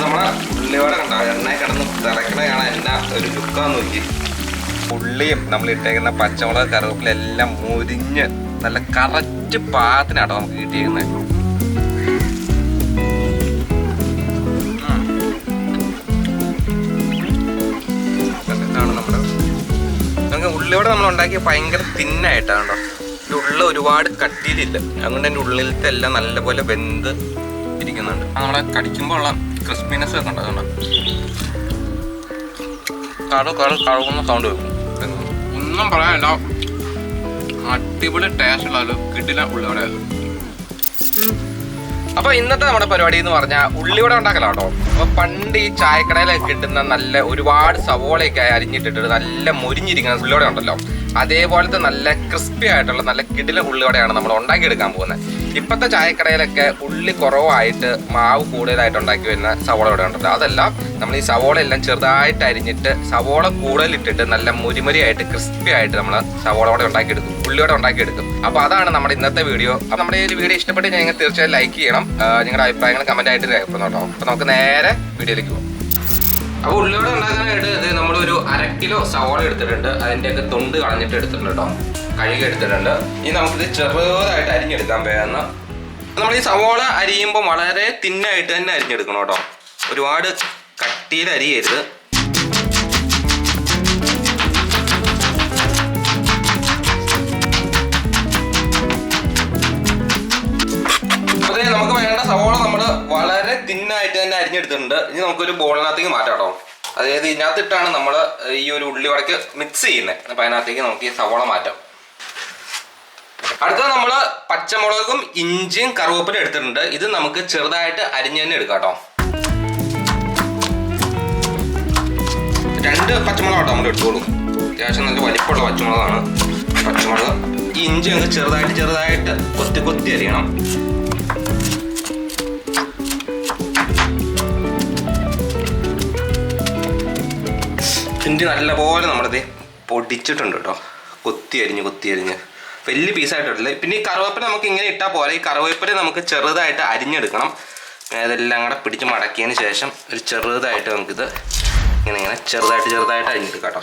നമ്മളെ ഉള്ളിവട കണ്ട? എണ്ണ കിടന്ന് തിളക്കണ കാണാൻ എന്നാ ഒരു ലുക്കാന്ന് നോക്കി. ഉള്ളിയും നമ്മൾ ഇട്ടേക്കുന്ന പച്ചമുളക് കറിവേപ്പില എല്ലാം മുരിഞ്ഞ് നല്ല കറക്റ്റ് പാകത്തിനാട്ടോ നമുക്ക് കിട്ടിയിരുന്നത് ഉള്ളിയോടെ നമ്മൾ ഉണ്ടാക്കിയ ഭയങ്കര തിന്നായിട്ടാണ് കേട്ടോ. ഉള്ളി ഒരുപാട് കട്ടിയിലില്ല അതുകൊണ്ട് എന്റെ ഉള്ളിലത്തെ എല്ലാം നല്ലപോലെ വെന്ത് ഇരിക്കുന്നുണ്ട്. അത് നമ്മളെ കടിക്കുമ്പോൾ ഉള്ള ക്രിസ്പിനെസ് ഒക്കെ ഉണ്ട് അതുകൊണ്ട്. കടു കടു കഴുകുന്ന സൗണ്ട് വെക്കും ഒന്നും പറയാനില്ല. അടിപൊളി ടേസ്റ്റ് ഉള്ള ഒരു കിടില ഉള്ളിവട അപ്പൊ ഇന്നത്തെ നമ്മുടെ പരിപാടി എന്ന് പറഞ്ഞാൽ ഉള്ളിവട ഉണ്ടാക്കലാണോ അപ്പൊ പണ്ട് ഈ ചായക്കടയിലൊക്കെ കിട്ടുന്ന നല്ല ഒരുപാട് സവോളയൊക്കെ അരിഞ്ഞിട്ടിട്ട് നല്ല മൊരിഞ്ഞിരിക്കുന്ന ഉള്ളിവട ഉണ്ടല്ലോ. അതേപോലത്തെ നല്ല ക്രിസ്പി ആയിട്ടുള്ള നല്ല കിടില ഉള്ളിവടയാണ് നമ്മൾ ഉണ്ടാക്കിയെടുക്കാൻ പോകുന്നത്. ഇപ്പോഴത്തെ ചായക്കടയിലൊക്കെ ഉള്ളി കുറവായിട്ട് മാവ് കൂടുതലായിട്ട് ഉണ്ടാക്കി വരുന്ന സവോള ഇവിടെ ഉണ്ടല്ലോ. അതല്ല നമ്മൾ ഈ സവോള എല്ലാം ചെറുതായിട്ട് അരിഞ്ഞിട്ട് സവോള കൂടുതലിട്ടിട്ട് നല്ല മുരിമുരിയായിട്ട് ക്രിസ്പി ആയിട്ട് നമ്മൾ സവോള വട ഉണ്ടാക്കിയെടുക്കും. ഉള്ളിവട ഉണ്ടാക്കിയെടുക്കും. അപ്പോൾ അതാണ് നമ്മുടെ ഇന്നത്തെ വീഡിയോ. അപ്പോൾ നമ്മുടെ ഈ വീഡിയോ ഇഷ്ടപ്പെട്ട് നിങ്ങൾ തീർച്ചയായും ലൈക്ക് ചെയ്യണം. നിങ്ങളുടെ അഭിപ്രായങ്ങൾ കമന്റ് ആയിട്ട് രേഖപ്പെടുന്നു കേട്ടോ. അപ്പോൾ നമുക്ക് നേരെ വീഡിയോയിലേക്ക് പോകാം അപ്പോൾ ഉള്ളിയോടെ ഉണ്ടാക്കാനായിട്ട് ഇത് നമ്മളൊരു അര കിലോ സവോള എടുത്തിട്ടുണ്ട്. അതിന്റെയൊക്കെ തൊണ്ട് കളഞ്ഞിട്ട് എടുത്തിട്ടുണ്ട് കേട്ടോ. കഴുകി എടുത്തിട്ടുണ്ട്. ഇനി നമുക്കിത് ചെറുതായിട്ട് അരിഞ്ഞെടുക്കാൻ വേണം നമ്മൾ ഈ സവോള അരിയുമ്പോൾ വളരെ തിന്നായിട്ട് തന്നെ അരിഞ്ഞെടുക്കണം കേട്ടോ. ഒരുപാട് കട്ടിയിൽ അരിയരുത്. നമുക്ക് വേണ്ട സവോള നമ്മൾ വളരെ തിന്നായിട്ട് തന്നെ അരിഞ്ഞെടുത്തിട്ടുണ്ട്. ഇനി നമുക്കൊരു ബോളിനകത്തേക്ക് മാറ്റാം കേട്ടോ. അതായത് ഇതിനകത്തിട്ടാണ് നമ്മൾ ഈ ഒരു ഉള്ളി വടക്ക് മിക്സ് ചെയ്യുന്നത് അപ്പം അതിനകത്തേക്ക് നമുക്ക് ഈ സവോള മാറ്റാം. അടുത്തത് നമ്മൾ പച്ചമുളകും ഇഞ്ചിയും കറുവപ്പിലും എടുത്തിട്ടുണ്ട്. ഇത് നമുക്ക് ചെറുതായിട്ട് അരിഞ്ഞ് തന്നെ എടുക്കാം കേട്ടോ. രണ്ട് പച്ചമുളക് കേട്ടോ നമ്മൾ എടുത്തോളൂ. അത്യാവശ്യം നല്ല വലിപ്പമുള്ള പച്ചമുളകാണ്. പച്ചമുളക് ഇഞ്ചി അങ്ങ് ചെറുതായിട്ട് ചെറുതായിട്ട് കൊത്തി കൊത്തി അരിയണം. ഇഞ്ചി നല്ലപോലെ നമ്മളിത് പൊടിച്ചിട്ടുണ്ട് കേട്ടോ കൊത്തി അരിഞ്ഞ് കൊത്തി അരിഞ്ഞ്. വലിയ പീസായിട്ടില്ല പിന്നെ ഈ കറുവേപ്പില നമുക്ക് ഇങ്ങനെ ഇട്ടാൽ പോലെ ഈ കറുവേപ്പില നമുക്ക് ചെറുതായിട്ട് അരിഞ്ഞെടുക്കണം. ഇതെല്ലാം കൂടെ പിടിച്ച് മടക്കിയതിന് ശേഷം ഒരു ചെറുതായിട്ട് നമുക്കിത് ഇങ്ങനെ ഇങ്ങനെ ചെറുതായിട്ട് ചെറുതായിട്ട് അരിഞ്ഞെടുക്കാം കേട്ടോ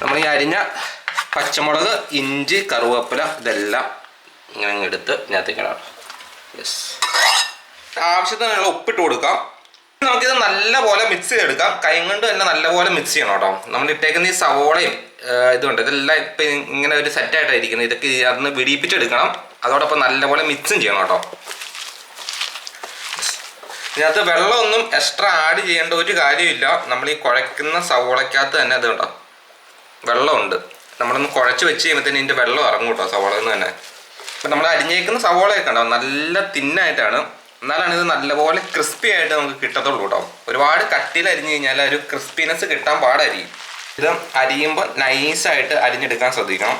നമ്മൾ ഈ അരിഞ്ഞ പച്ചമുളക് ഇഞ്ചി കറുവേപ്പില ഇതെല്ലാം ഇങ്ങനെ എടുത്ത് ഞാൻ തിക്കണം യെസ് ആവശ്യത്തിനുള്ള ഉപ്പിട്ട് കൊടുക്കാം. നമുക്കിത് നല്ലപോലെ മിക്സ് ചെയ്തെടുക്കാം. കൈ കൊണ്ട് തന്നെ നല്ലപോലെ മിക്സ് ചെയ്യണം കേട്ടോ. നമ്മൾ ഇട്ടേക്കുന്ന ഈ സവോളയും ഇതുണ്ട്. ഇതെല്ലാം ഇപ്പം ഇങ്ങനെ ഒരു സെറ്റായിട്ടായിരിക്കുന്നത് ഇതൊക്കെ അതിന് വിടിയിപ്പിച്ചെടുക്കണം അതോടൊപ്പം നല്ലപോലെ മിക്സും ചെയ്യണം കേട്ടോ. ഇതിനകത്ത് വെള്ളമൊന്നും എക്സ്ട്രാ ആഡ് ചെയ്യേണ്ട ഒരു കാര്യമില്ല. നമ്മൾ ഈ കുഴയ്ക്കുന്ന സവോളയ്ക്കകത്ത് തന്നെ അത് കേട്ടോ വെള്ളമുണ്ട്. നമ്മളൊന്ന് കുഴച്ച് വെച്ച് കഴിയുമ്പോഴത്തേന് ഇതിന്റെ വെള്ളം ഇറങ്ങും കേട്ടോ സവോളയിൽ നിന്ന് തന്നെ. അപ്പം നമ്മൾ അരിഞ്ഞേക്കുന്ന സവോളയൊക്കെ ഉണ്ടാവും നല്ല തിന്നായിട്ടാണ് എന്നാലാണ് ഇത് നല്ലപോലെ ക്രിസ്പി ആയിട്ട് നമുക്ക് കിട്ടത്തുള്ളൂ കേട്ടോ. ഒരുപാട് കട്ടിയിൽ അരിഞ്ഞു കഴിഞ്ഞാൽ ഒരു ക്രിസ്പിനെസ് കിട്ടാൻ പാടായിരിക്കും. ഇത് അരിയുമ്പോൾ നൈസായിട്ട് അരിഞ്ഞെടുക്കാൻ ശ്രദ്ധിക്കണം.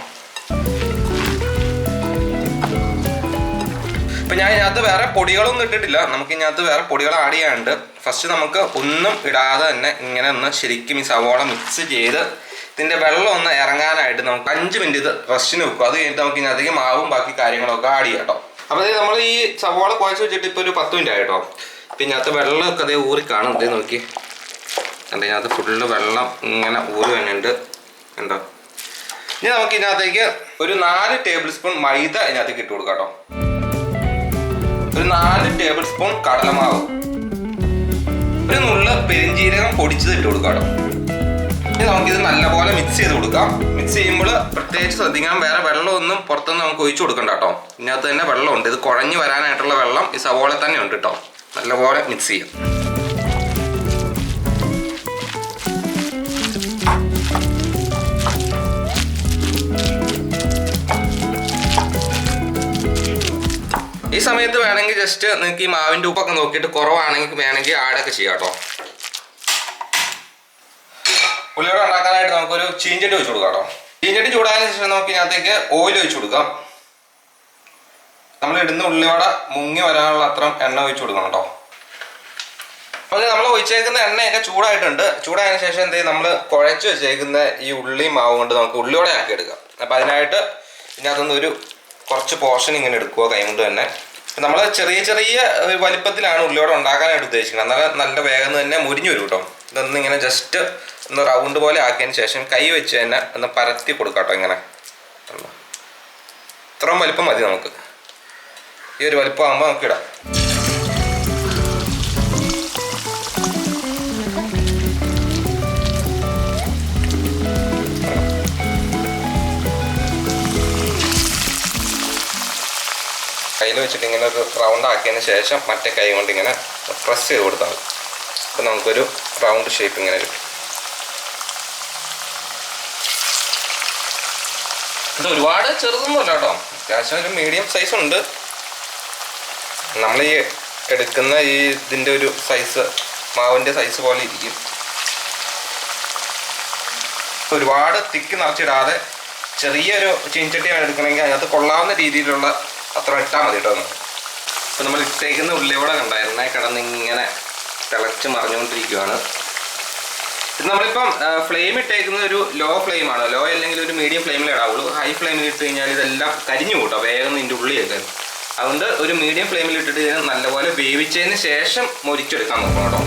ഇപ്പം ഞാൻ ഇതിനകത്ത് വേറെ പൊടികളൊന്നും ഇട്ടിട്ടില്ല. നമുക്ക് ഇതിനകത്ത് വേറെ പൊടികൾ ആഡ് ചെയ്യാനുണ്ട്. ഫസ്റ്റ് നമുക്ക് ഒന്നും ഇടാതെ തന്നെ ഇങ്ങനെ ഒന്ന് ശരിക്കും ഈ സവോള മിക്സ് ചെയ്ത് ഇതിന്റെ വെള്ളം ഒന്ന് ഇറങ്ങാനായിട്ട് നമുക്ക് അഞ്ച് മിനിറ്റ് ഇത് റെസ്റ്റിന് വെക്കും. അത് കഴിഞ്ഞിട്ട് നമുക്ക് ഇതിനകത്തേക്ക് മാവും ബാക്കി കാര്യങ്ങളൊക്കെ ആഡ് ചെയ്യാം കേട്ടോ. അപ്പോൾ നമ്മൾ ഈ സവാള കുഴച്ച് വെച്ചിട്ട് ഇപ്പോൾ ഒരു പത്ത് മിനിറ്റ് ആയിട്ടോ. പിന്നെ അത് വെള്ളമൊക്കെ അതേ ഊറി കാണും. അതേ നോക്കി. കണ്ടോ ഇതിനകത്ത് ഫുള്ള് വെള്ളം ഇങ്ങനെ ഊറി വന്നിട്ടുണ്ട്. കണ്ടോ? ഇനി നമുക്ക് ഇതിനകത്തേക്ക് ഒരു നാല് ടേബിൾ സ്പൂൺ മൈദ ഇതിനകത്തേക്ക് ഇട്ട് കൊടുക്കാം കേട്ടോ. ഒരു നാല് ടേബിൾ സ്പൂൺ കടലമാവ്. ഒരു നുള്ള പെരിഞ്ജീരകം പൊടിച്ചത് ഇട്ട് കൊടുക്കാം കേട്ടോ. ഇനി നമുക്കിത് നല്ലപോലെ മിക്സ് ചെയ്ത് കൊടുക്കാം. മിക്സ് ചെയ്യുമ്പോൾ പ്രത്യേകിച്ച് ശ്രദ്ധിക്കണം. വേറെ വെള്ളമൊന്നും പുറത്തുനിന്ന് നമുക്ക് ഒഴിച്ചു കൊടുക്കണ്ട കേട്ടോ. ഇതിനകത്ത് തന്നെ വെള്ളമുണ്ട്. ഇത് കുഴഞ്ഞു വരാനായിട്ടുള്ള വെള്ളം ഈ സവോള തന്നെ ഉണ്ട് കേട്ടോ. നല്ലപോലെ മിക്സ് ചെയ്യാം. ഈ സമയത്ത് വേണമെങ്കിൽ ജസ്റ്റ് നിങ്ങൾക്ക് ഈ മാവിന്റെ ഉപ്പൊക്കെ നോക്കിയിട്ട് കുറവാണെങ്കിൽ വേണമെങ്കിൽ ആഡൊക്കെ ചെയ്യാം കേട്ടോ. ഉള്ളിയോടെ ഉണ്ടാക്കാനായിട്ട് നമുക്കൊരു ചീഞ്ചട്ടി വെച്ച് കൊടുക്കാം കേട്ടോ. ചീഞ്ചട്ടി ചൂടായതിനു ശേഷം നമുക്ക് ഇതിനകത്തേക്ക് ഓയിൽ ഒഴിച്ചു കൊടുക്കാം. നമ്മൾ ഇടുന്ന ഉള്ളിവട മുങ്ങി വരാനുള്ള അത്ര എണ്ണ ഒഴിച്ചു കൊടുക്കണം കേട്ടോ. അപ്പോൾ നമ്മൾ ഒഴിച്ചേക്കുന്ന എണ്ണയൊക്കെ ചൂടായിട്ടുണ്ട്. ചൂടായതിനു ശേഷം എന്ത് ചെയ്യും? നമ്മൾ കുഴച്ച് വെച്ചേക്കുന്ന ഈ ഉള്ളി മാവ് കൊണ്ട് നമുക്ക് ഉള്ളിവട ആക്കി എടുക്കാം. അപ്പൊ അതിനായിട്ട് ഇതിനകത്തുനിന്ന് ഒരു കുറച്ച് പോർഷൻ ഇങ്ങനെ എടുക്കുക കൈകൊണ്ട് തന്നെ. നമ്മൾ ചെറിയ ചെറിയ വലിപ്പത്തിലാണ് ഉള്ളിയോടെ ഉണ്ടാക്കാനായിട്ട് ഉദ്ദേശിക്കുന്നത്. എന്നാലും നല്ല വേഗം തന്നെ മുരിഞ്ഞു വരും കേട്ടോ. ഇതൊന്നിങ്ങനെ ജസ്റ്റ് ഒന്ന് റൗണ്ട് പോലെ ആക്കിയതിന് ശേഷം കൈ വെച്ച് തന്നെ ഒന്ന് പരത്തി കൊടുക്കാട്ടോ ഇങ്ങനെ? ഇത്രയും വലിപ്പം മതി നമുക്ക്. ഈ ഒരു വലിപ്പം ആകുമ്പോൾ നമുക്ക് ഇടാം. കയ്യിൽ വെച്ചിട്ട് ഇങ്ങനെ ഒരു റൗണ്ട് ആക്കിയതിന് ശേഷം മറ്റേ കൈ കൊണ്ട് ഇങ്ങനെ പ്രസ് ചെയ്ത് കൊടുത്താൽ മതി. അപ്പം നമുക്കൊരു റൗണ്ട് ഷേപ്പ് ഇങ്ങനെ കിട്ടും. ഇത് ഒരുപാട് ചെറുതൊന്നുമല്ല കേട്ടോ. അത്യാവശ്യം ഒരു മീഡിയം സൈസ് ഉണ്ട്. നമ്മൾ ഈ എടുക്കുന്ന ഈ ഇതിന്റെ ഒരു സൈസ് മാവിന്റെ സൈസ് പോലെ ഇരിക്കും. ഒരുപാട് തിക്ക് നിറച്ചിടാതെ ചെറിയൊരു ചീൻചട്ടിയാണ് എടുക്കണമെങ്കിൽ അതിനകത്ത് കൊള്ളാവുന്ന രീതിയിലുള്ള അത്ര ഇട്ടാൽ മതി കേട്ടോ ഇപ്പം നമ്മൾ ഇട്ടേക്കുന്ന ഉള്ളിവിടെ കണ്ട എണ്ണ കിടന്ന് ഇങ്ങനെ തിളച്ച് മറിഞ്ഞുകൊണ്ടിരിക്കുകയാണ് ഇത് നമ്മളിപ്പം ഫ്ലെയിം ഇട്ടേക്കുന്നത് ഒരു ലോ ഫ്ലെയിം ആണ്. ലോ അല്ലെങ്കിൽ ഒരു മീഡിയം ഫ്ലെയിമിൽ ഇടാവുള്ളൂ. ഹൈ ഫ്ലെയിമിൽ ഇട്ട് കഴിഞ്ഞാൽ ഇതെല്ലാം കരിഞ്ഞു കൂട്ടോ വേഗം ഇതിന്റെ ഉള്ളിയൊക്കെ അതുകൊണ്ട് ഒരു മീഡിയം ഫ്ലെയിമിൽ ഇട്ടിട്ട് ഇതിനെ നല്ലപോലെ വേവിച്ചതിന് ശേഷം മുരിച്ചെടുക്കാൻ നോക്കണം കേട്ടോ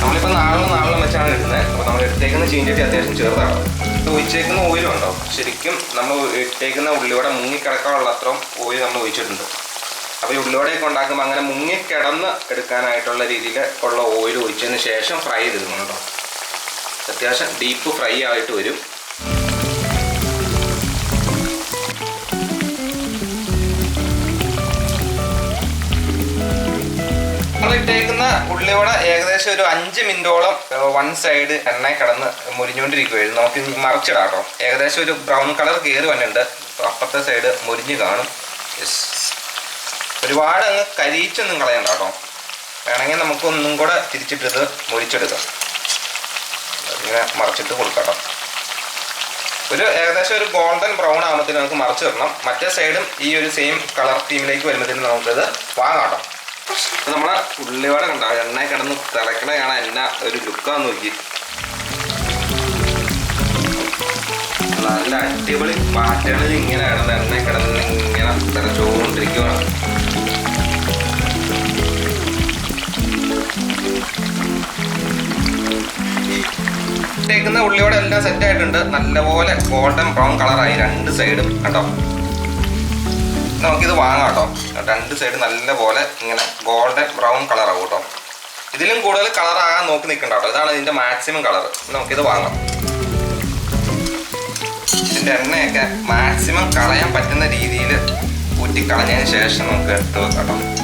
നമ്മളിപ്പോൾ നാളെ നാളെ വെച്ചാണ് ഇടുന്നത്. അപ്പോൾ നമ്മൾ എടുത്തേക്കുന്ന ചീഞ്ചട്ടി അത്യാവശ്യം ചെറുതാണ്. ഇത് ഒഴിച്ചേക്കുന്ന ഓയിലുണ്ടോ ശരിക്കും നമ്മൾ ഇട്ടേക്കുന്ന ഉള്ളിവിടെ മുങ്ങിക്കിടക്കാനുള്ള അത്രയും ഓയിൽ നമ്മൾ ഒഴിച്ചിട്ടുണ്ട്. അപ്പോൾ ഈ ഉള്ളിവടയൊക്കെ ഉണ്ടാക്കുമ്പോൾ അങ്ങനെ മുങ്ങിക്കിടന്ന് എടുക്കാനായിട്ടുള്ള രീതിയിൽ ഉള്ള ഓയിൽ ഒഴിച്ചതിന് ശേഷം ഫ്രൈ ചെയ്തെടുക്കണം കേട്ടോ. അത്യാവശ്യം ഡീപ്പ് ഫ്രൈ ആയിട്ട് വരും. ഇട്ടേക്കുന്ന ഉള്ളിവട ഏകദേശം ഒരു അഞ്ച് മിനിറ്റോളം വൺ സൈഡ് എണ്ണ കിടന്ന് മുരിഞ്ഞുകൊണ്ടിരിക്കുവായിരുന്നു. നമുക്ക് മറിച്ചിടാം കേട്ടോ. ഏകദേശം ഒരു ബ്രൗൺ കളർ കയറി വന്നിട്ടുണ്ട്. അപ്പൊ അപ്പുറത്തെ സൈഡ് മുരിഞ്ഞ് കാണും. യെസ് ഒരുപാട് അങ്ങ് കരിയിച്ചൊന്നും കളയണ്ട കേട്ടോ. വേണമെങ്കിൽ നമുക്ക് ഒന്നും കൂടെ തിരിച്ചിട്ടിത് മുരിച്ചെടുക്കാം ഇങ്ങനെ മറിച്ചിട്ട് കൊടുക്കാം ഒരു ഏകദേശം ഒരു ഗോൾഡൻ ബ്രൗൺ ആകുമ്പോഴത്തേന് നമുക്ക് മറിച്ച് തരണം മറ്റേ സൈഡും ഈ ഒരു സെയിം കളർ തീമിലേക്ക് വരുമ്പോഴത്തേന് നമുക്കിത് വാങ്ങാം കേട്ടോ. നമ്മളെ ഉള്ളിവട കണ്ട? എണ്ണ കിടന്ന് തിളക്കണ എന്നാ ഒരു ലുക്കാന്ന് നോക്കി. നല്ല അടിപൊളി പാറ്റേണിൽ ഇങ്ങനെ കിടന്ന് എണ്ണ കിടന്ന് ഇങ്ങനെ തിളച്ചുകൊണ്ടിരിക്കുകയാണ് ഇട്ടേക്കുന്ന ഉള്ളിയോടെ എല്ലാം സെറ്റ് ആയിട്ടുണ്ട്. നല്ലപോലെ ഗോൾഡൻ ബ്രൗൺ കളറായി രണ്ട് സൈഡും കേട്ടോ നമുക്കിത് വാങ്ങാം കേട്ടോ. രണ്ട് സൈഡ് നല്ലപോലെ ഇങ്ങനെ ഗോൾഡൻ ബ്രൗൺ കളറാവും കേട്ടോ. ഇതിലും കൂടുതൽ കളർ ആകാൻ നോക്കി നിൽക്കണ്ട കേട്ടോ. ഇതാണ് ഇതിന്റെ മാക്സിമം കളർ നമുക്കിത് വാങ്ങാം. ഇതിന്റെ എണ്ണയൊക്കെ മാക്സിമം കളയാൻ പറ്റുന്ന രീതിയിൽ ഊറ്റി കളഞ്ഞതിന് ശേഷം നമുക്ക് എടുത്ത് വെക്കാം കേട്ടോ.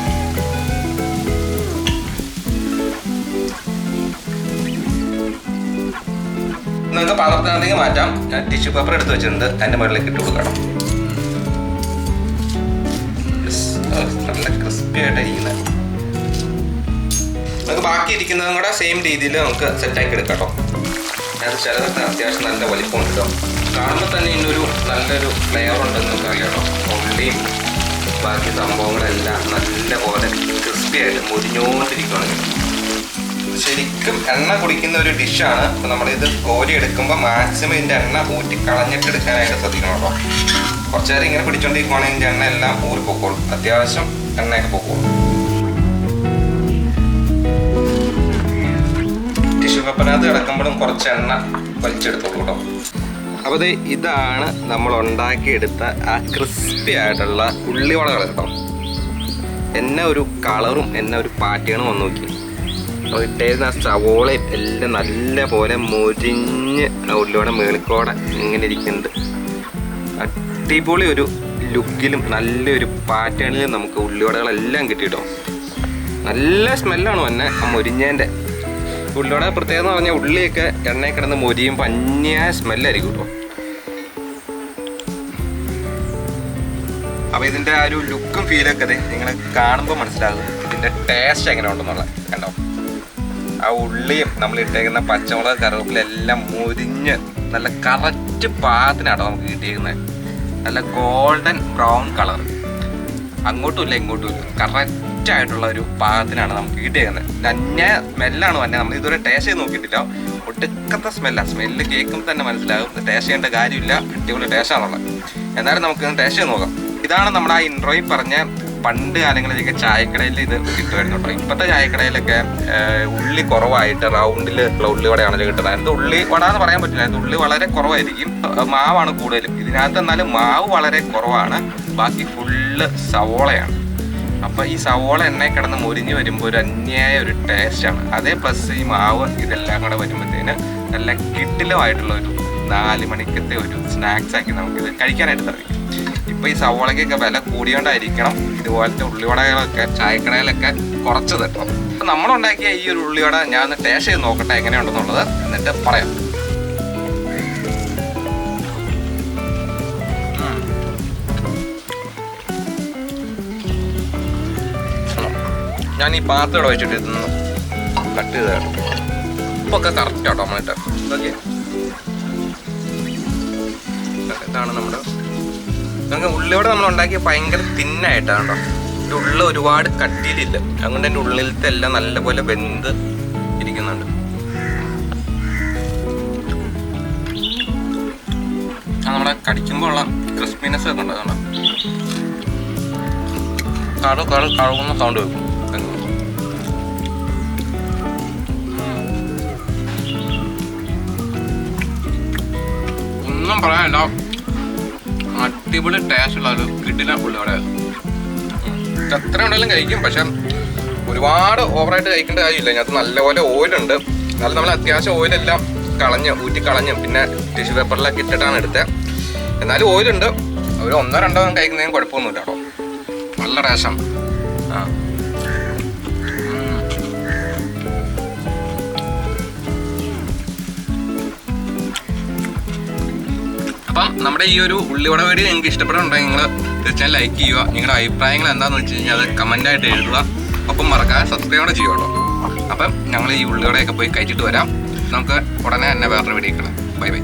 നമുക്ക് പാത്രത്തിനകത്തേക്ക് മാറ്റാം. ഞാൻ ടിഷ്യൂ പേപ്പർ എടുത്ത് വെച്ചിട്ടുണ്ട്. അതിന്റെ മുകളിലേക്ക് ഇട്ട് കൊടുക്കണം. നല്ല ക്രിസ്പി ആയിട്ടിരിക്കുന്നത് നമുക്ക് ബാക്കി ഇരിക്കുന്നതും കൂടെ സെയിം രീതിയിൽ നമുക്ക് സെറ്റാക്കി എടുക്കാം കേട്ടോ അത് ചിലതൊക്കെ അത്യാവശ്യം നല്ല വലിപ്പമുണ്ട് കേട്ടോ കാണുമ്പോൾ തന്നെ ഇതിനൊരു നല്ലൊരു ഫ്ലേവർ ഉണ്ടെന്ന് നിങ്ങൾക്ക് കേട്ടോ ഉള്ളിയും ബാക്കി സംഭവങ്ങളെല്ലാം നല്ല പോലെ ക്രിസ്പി ആയിട്ട് മുരിഞ്ഞോണ്ടിരിക്കുകയാണ് ശരിക്കും എണ്ണ കുടിക്കുന്ന ഒരു ഡിഷാണ്. അപ്പോൾ നമ്മളിത് കോരി എടുക്കുമ്പോൾ മാക്സിമം ഇതിന്റെ എണ്ണ ഊറ്റി കളഞ്ഞിട്ട് എടുക്കാനായിട്ട് ശ്രദ്ധിക്കണം കേട്ടോ കുറച്ച് നേരം ഇങ്ങനെ പിടിച്ചോണ്ടിരിക്കുവാണെങ്കിൽ ഇതിന്റെ എണ്ണ എല്ലാം ഊരി പൊക്കോളും. അത്യാവശ്യം എണ്ണയൊക്കെ പൊക്കോളും. ടിഷ്യൂ പേപ്പറിനകത്ത് കിടക്കുമ്പോഴും കുറച്ച് എണ്ണ വലിച്ചെടുത്തോളൂ കേട്ടോ. അപ്പോൾ ഇത് ഇതാണ് നമ്മൾ ഉണ്ടാക്കിയെടുത്ത ആ ക്രിസ്പി ആയിട്ടുള്ള ഉള്ളിവളകൾ കേട്ടോ. എന്നെ ഒരു കളറും എന്നെ ഒരു പാറ്റേണും വന്നു നോക്കി. ഇട്ടേരുന്ന ആ സവോളയും എല്ലാം നല്ല പോലെ മുരിഞ്ഞ് ഉള്ളിലൂടെ മേളിക്കോടെ ഇങ്ങനെ ഇരിക്കുന്നുണ്ട്. അടിപൊളി ഒരു ലുക്കിലും നല്ലൊരു പാറ്റേണിലും നമുക്ക് ഉള്ളിവടകളെല്ലാം കിട്ടിയിട്ടോ. നല്ല സ്മെല്ലാണ് വന്നെ ആ മുരിഞ്ഞേന്റെ. ഉള്ളിവട പ്രത്യേകത എന്ന് പറഞ്ഞാൽ ഉള്ളിയൊക്കെ എണ്ണയിൽ കിടന്ന് മൊരിയും പഞ്ഞിയായ സ്മെല്ലായിരിക്കും കേട്ടോ അപ്പോൾ ഇതിന്റെ ആ ഒരു ലുക്കും ഫീലൊക്കെ അതെ നിങ്ങൾ കാണുമ്പോൾ മനസ്സിലാകും ഇതിന്റെ ടേസ്റ്റ് എങ്ങനെ ഉണ്ടെന്നുള്ളത് കണ്ടോ? ആ ഉള്ളിയും നമ്മൾ ഇട്ടേക്കുന്ന പച്ചമുളക് കറിവേപ്പില എല്ലാം മുരിഞ്ഞ് നല്ല കറക്റ്റ് പാകത്തിനാട്ടോ നമുക്ക് കിട്ടിയിരിക്കുന്നത് നല്ല ഗോൾഡൻ ബ്രൗൺ കളർ അങ്ങോട്ടും ഇല്ല ഇങ്ങോട്ടും ഇല്ല. കറക്റ്റ് ആയിട്ടുള്ള ഒരു പാകത്തിനാണ് നമുക്ക് കിട്ടിയിരിക്കുന്നത് നന്നെ സ്മെല്ലാണ് തന്നെ നമ്മൾ ഇതുവരെ ടേസ്റ്റ് ചെയ്ത് നോക്കിയിട്ടില്ല. ഒട്ടുക്കത്തെ സ്മെല്ലാണ് സ്മെല്ല് കേൾക്കുമ്പോൾ തന്നെ മനസ്സിലാകും. ടേസ്റ്റ് ചെയ്യേണ്ട കാര്യമില്ല. അടിപൊളി ടേസ്റ്റാണുള്ളത് എന്നാലും നമുക്ക് ടേസ്റ്റ് ചെയ്ത് നോക്കാം. ഇതാണ് നമ്മുടെ ആ ഇൻട്രോയിൽ പറഞ്ഞ പണ്ട് കാലങ്ങളിലൊക്കെ ചായക്കടയിൽ ഇത് കിട്ടുമായിരുന്നു? കേട്ടോ ഇപ്പോഴത്തെ ചായക്കടയിലൊക്കെ ഉള്ളി കുറവായിട്ട് റൗണ്ടിൽ ഉള്ള ഉള്ളിവടയാണല്ലോ കിട്ടുന്നത്. അത് ഉള്ളി വട എന്ന് പറയാൻ പറ്റില്ല. അത് ഉള്ളി വളരെ കുറവായിരിക്കും. മാവാണ് കൂടുതലും. ഇതിനകത്ത് എന്നാലും മാവ് വളരെ കുറവാണ്. ബാക്കി ഫുള്ള് സവോളയാണ്. അപ്പൊ ഈ സവോള എണ്ണ കിടന്ന് മുരിഞ്ഞ് വരുമ്പോൾ ഒരു അന്യായ ഒരു ടേസ്റ്റാണ് അതേ പ്ലസ് ഈ മാവ് ഇതെല്ലാം കൂടെ വരുമ്പോഴത്തേന് നല്ല കിട്ടിലുമായിട്ടുള്ള ഒരു നാല് മണിക്കത്തെ ഒരു സ്നാക്സ് ആക്കി നമുക്കിത് കഴിക്കാനായിട്ട് സാധിക്കും ഇപ്പൊ ഈ സവോളയ്ക്കൊക്കെ വില കൂടിയോണ്ടായിരിക്കണം ഇതുപോലത്തെ ഉള്ളിവടകളൊക്കെ ചായക്കടയിലൊക്കെ കുറച്ച് തട്ടണം അപ്പൊ നമ്മളുണ്ടാക്കിയ ഈ ഒരു ഉള്ളിവട ഞാൻ ഒന്ന് ടേസ്റ്റ് ചെയ്ത് നോക്കട്ടെ എങ്ങനെയുണ്ടെന്നുള്ളത്. എന്നിട്ട് പറയാം. ഞാൻ ഈ പാത്രം ഇവിടെ വെച്ചിട്ട് ഇതൊന്ന് കട്ട് ചെയ്ത് ഉപ്പൊക്കെ കറക്റ്റ് ആട്ടോ നമ്മളിട്ട്. ഓക്കെ ഇതാണ് നമ്മുടെ നമുക്ക് ഉള്ളിവിടെ നമ്മൾ ഉണ്ടാക്കിയ ഭയങ്കര തിന്നായിട്ടാണ് കേട്ടോ ഈ ഉള്ള ഒരുപാട് കട്ടിയിലില്ല. അതുകൊണ്ട് എന്റെ ഉള്ളിലത്തെ എല്ലാം നല്ലപോലെ വെന്ത് ഇരിക്കുന്നുണ്ട്. നമ്മളെ കടിക്കുമ്പോൾ ഉള്ള ക്രിസ്പിനെസ് ഒക്കെ ഉണ്ട് അതുകൊണ്ട്. കടു കടു കഴുകുന്ന സൗണ്ട് വെക്കും ഒന്നും പറയാനില്ല. അടിപൊളി ടേസ്റ്റ് ഉള്ള ഒരു കിടില ഉള്ളിവട എത്ര ഉണ്ടെങ്കിലും കഴിക്കും പക്ഷെ ഒരുപാട് ഓവറായിട്ട് കഴിക്കേണ്ട കാര്യമില്ല. അതിനകത്ത് നല്ലപോലെ ഓയിലുണ്ട് എന്നാലും നമ്മൾ അത്യാവശ്യം ഓയിലെല്ലാം കളഞ്ഞ് ഊറ്റി കളഞ്ഞ് പിന്നെ ടിഷ്യൂ പേപ്പറിലൊക്കെ ഇട്ടിട്ടാണ് എടുത്തത് എന്നാലും ഓയിലുണ്ട് ഒരു ഒന്നോ രണ്ടോ കഴിക്കുന്നതിന് കുഴപ്പമൊന്നുമില്ല കേട്ടോ. നല്ല ടേസ്റ്റാണ് നമ്മുടെ ഈ ഒരു ഉള്ളിവട വീഡിയോ നിങ്ങൾക്ക് ഇഷ്ടപ്പെടുന്നുണ്ടെങ്കിൽ നിങ്ങൾ തീർച്ചയായും ലൈക്ക് ചെയ്യുക. നിങ്ങളുടെ അഭിപ്രായങ്ങൾ എന്താണെന്ന് വെച്ച് കഴിഞ്ഞാൽ അത് കമന്റായിട്ട് എഴുതുക. ഒപ്പം മറക്കാതെ സബ്സ്ക്രൈബ് ചെയ്യുക കേട്ടോ. അപ്പം ഞങ്ങൾ ഈ ഉള്ളിവടയൊക്കെ പോയി കഴിച്ചിട്ട് വരാം. നമുക്ക് ഉടനെ തന്നെ വേറൊരു വീഡിയോ ബൈ ബൈ